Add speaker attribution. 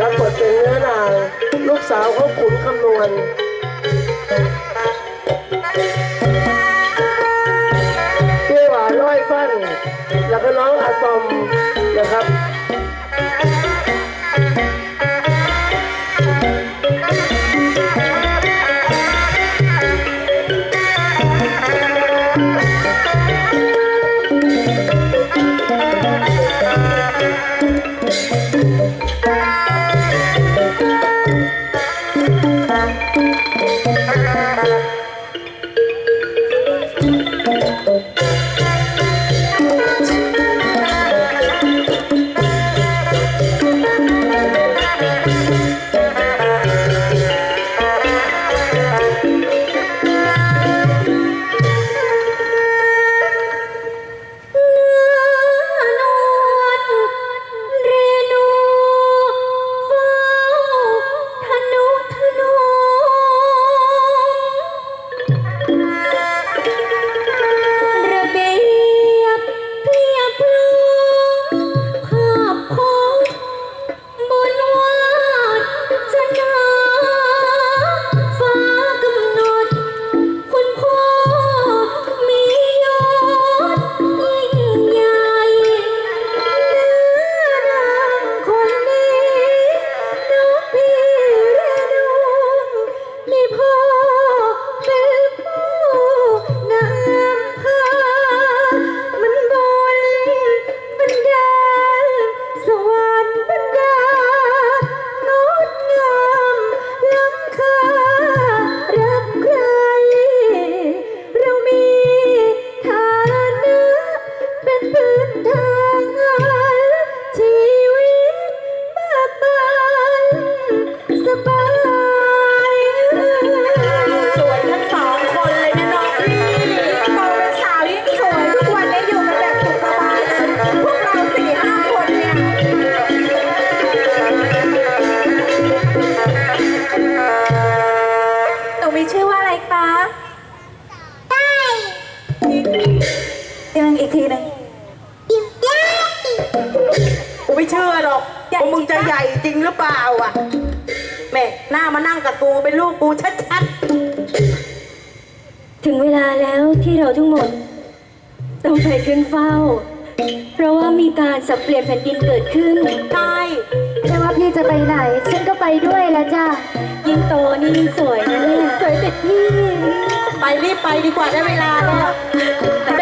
Speaker 1: รับ
Speaker 2: บทเป็นเนื้อนางลูกสา
Speaker 3: วของขุนคำนวณเปรี้ยวหวานร้อยฟันแล้วก็น้องอะตอมนะครับ ทีหนึ่งกูไม่เชื่อหรอกว่ามึงจะใหญ่จริงหรือเปล่าอะแม่หน้ามานั่งกับกูเป็นลูกกูชัดๆ
Speaker 2: ถึงเวลาแล้วที่เราทั้งหมด ต้องไปขึ้นเฝ้า เพราะว่ามีการสับเปลี่ยนแผ่นดินเกิดขึ้น
Speaker 3: ใช่
Speaker 2: ไม่ว่าพี่จะไปไหน ฉันก็ไปด้วยละจ้ะยิ่งโตนี่ยิ่งสวยนะเนี่ยสวยติดพี่
Speaker 3: ไปรีบไปดีกว่าได้เวลาแล้วเดิ